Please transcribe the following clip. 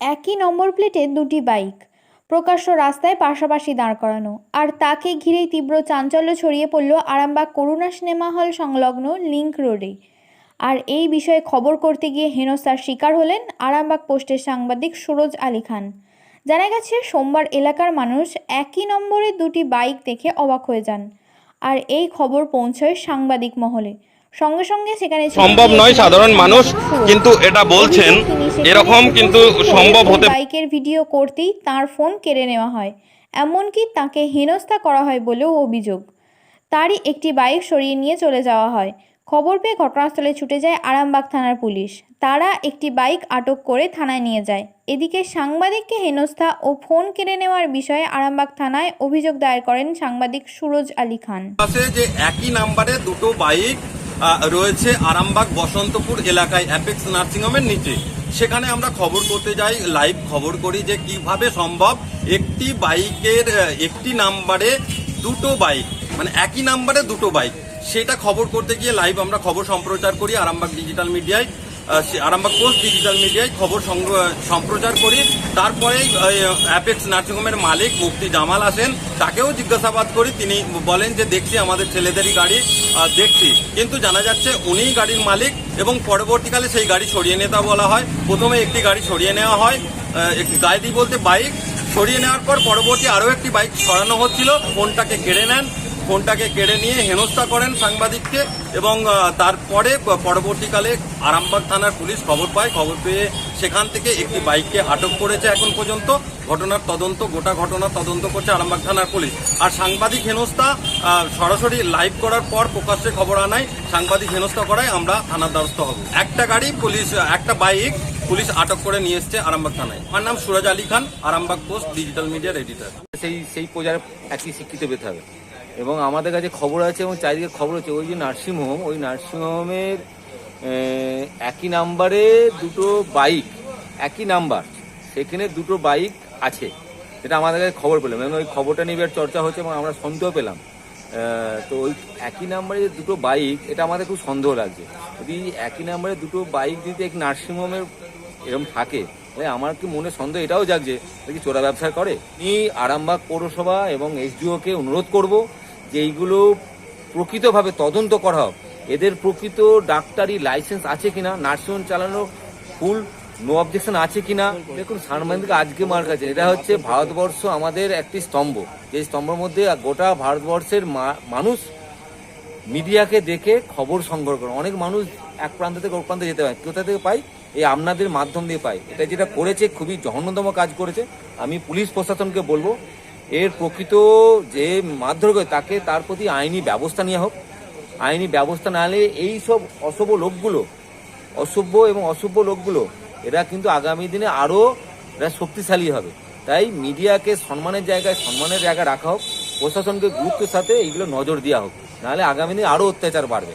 একই নম্বর প্লেটে দুটি বাইক। প্রকাশ্য রাস্তায় পাশাপাশি দাঁড় করানো। আর তাকে ঘিরেই তীব্র চাঞ্চল্য ছড়িয়ে পড়ল আরামবাগ করুণা সিনেমা হল সংলগ্ন লিংক রোডে। আর এই বিষয়ে খবর করতে গিয়ে হেনস্থার শিকার হলেন আরামবাগ পোস্টের সাংবাদিক সুরজ আলী খান। জানা গেছে, সোমবার এলাকার মানুষ একই নম্বরে দুটি বাইক দেখে অবাক হয়ে যান। আর এই খবর পৌঁছয় সাংবাদিক মহলে। সঙ্গে সঙ্গে সেখানে সম্ভব নয় সাধারণ মানুষ কিন্তু এটা বলছেন এরকম কিন্তু সম্ভব হতে বাইকের ভিডিও করতেই তার ফোন কেড়ে নেওয়া হয় এমনকি তাকে হেনস্থা করা হয় বলেও অভিযোগ। তারই একটি বাইক সরিয়ে নিয়ে চলে যাওয়া হয়। খবর পেয়ে ঘটনাস্থলে ছুটে যায় আরামবাগ থানার পুলিশ। তারা একটি বাইক আটক করে থানায় নিয়ে যায়। এদিকে সাংবাদিককে হেনস্থা ও ফোন কেড়ে নেওয়ার বিষয়ে আরামবাগ থানায় অভিযোগ দায়ের করেন সাংবাদিক সুরজ আলী খান। যে একই নাম্বারে দুটো বাইক রয়েছে আরামবাগ বসন্তপুর এলাকায় অ্যাপেক্স নার্সিংহোমের নিচে। সেখানে আমরা খবর করতে যাই, লাইভ খবর করি যে কীভাবে সম্ভব একটি বাইকের একটি নাম্বারে দুটো বাইক মানে একই নাম্বারে দুটো বাইক, সেটা খবর করতে গিয়ে লাইভ আমরা খবর সম্প্রচার করি আরামবাগ ডিজিটাল মিডিয়ায়। আরামবাগ পোস্ট ডিজিটাল মিডিয়ায় খবর সম্প্রচার করি। তারপরেই অ্যাপেক্স নার্সিংহোমের মালিক মুফতি জামাল আসেন তাকেও জিজ্ঞাসাবাদ করি। তিনি বলেন যে, দেখছি আমাদের ছেলেদেরই গাড়ি দেখছি। কিন্তু জানা যাচ্ছে, উনিই গাড়ির মালিক এবং পরবর্তীকালে সেই গাড়ি সরিয়ে নেতা বলা হয়। প্রথমে একটি গাড়ি সরিয়ে নেওয়া হয় একটি গাড়ি বলতে বাইক সরিয়ে নেওয়ার পর পরবর্তী আরও একটি বাইক সরানো হচ্ছিল। ফোনটাকে কেড়ে নেন। ফোনটাকে কেড়ে নিয়ে হেনস্থা করেন সাংবাদিককে এবং তারপরে পরবর্তীকালে আরামবাগ থানার পুলিশ খবর পায়। খবর পেয়ে সেখান থেকে একটি বাইককে আটক করেছে এখন পর্যন্ত। ঘটনার তদন্ত, গোটা ঘটনার তদন্ত করছে আরামবাগ থানার পুলিশ। আর সাংবাদিক হেনস্থা সরাসরি লাইভ করার পর প্রকাশ্যে খবর আনায়, সাংবাদিক হেনস্থা করায় আমরা থানার দ্বারস্থ হব। একটা গাড়ি পুলিশ, একটা বাইক পুলিশ আটক করে নিয়ে এসছে আরামবাগ থানায়। আমার নাম সুরজ আলী খান, আরামবাগ পোস্ট, ডিজিটাল মিডিয়ার এডিটর। সেই সেই প্রজার একই শিক্ষিত পেতে হবে। এবং আমাদের কাছে খবর আছে এবং চারিদিকে খবর আছে ওই যে নার্সিংহোম, ওই নার্সিংহোমের একই নাম্বারে দুটো বাইক, একই নাম্বার, সেখানে দুটো বাইক আছে, যেটা আমাদের কাছে খবর পেলাম। এবং ওই খবরটা নিয়ে চর্চা হচ্ছে এবং আমরা সন্দেহ পেলাম। তো ওই একই নাম্বারে যে দুটো বাইক, এটা আমাদের খুব সন্দেহ লাগছে। যদি একই নাম্বারে দুটো বাইক যদি এক নার্সিংহোমের এরকম থাকে, তাহলে আমার কি মনে সন্দেহ? এটাও জাগছে কি চোরা ব্যবসা করে? আমি আরামবাগ পৌরসভা এবং এসডিওকে অনুরোধ করব যে এইগুলো প্রকৃতভাবে তদন্ত করা হোক, এদের প্রকৃত ডাক্তারি লাইসেন্স আছে কিনা নার্সিংহোম চালানো ফুল নো অবজেকশন আছে কিনা? দেখুন সাংবাদিক আজকে মার কাছে এটা হচ্ছে ভারতবর্ষ আমাদের একটি স্তম্ভ। যে স্তম্ভের মধ্যে গোটা ভারতবর্ষের মানুষ মিডিয়াকে দেখে খবর সংগ্রহ করে। অনেক মানুষ এক প্রান্ত থেকে ওর প্রান্তে যেতে পারে। কোথা থেকে পাই? এই আপনাদের মাধ্যম দিয়ে পাই। এটা যেটা করেছে, খুবই জঘন্যতম কাজ করেছে। আমি পুলিশ প্রশাসনকে বলব এর প্রকৃত যে করে তাকে তার প্রতি আইনি ব্যবস্থা নেওয়া হোক। আইনি ব্যবস্থা না নিলে এই সব অশুভ লোকগুলো অসভ্য এবং অসভ্য লোকগুলো, এরা কিন্তু আগামী দিনে আরও এরা শক্তিশালী হবে। তাই মিডিয়াকে সম্মানের জায়গায় সম্মানের জায়গায় রাখা হোক, প্রশাসনকে গুরুত্বের সাথে এইগুলো নজর দেওয়া হোক। নাহলে আগামী দিনে আরও অত্যাচার বাড়বে।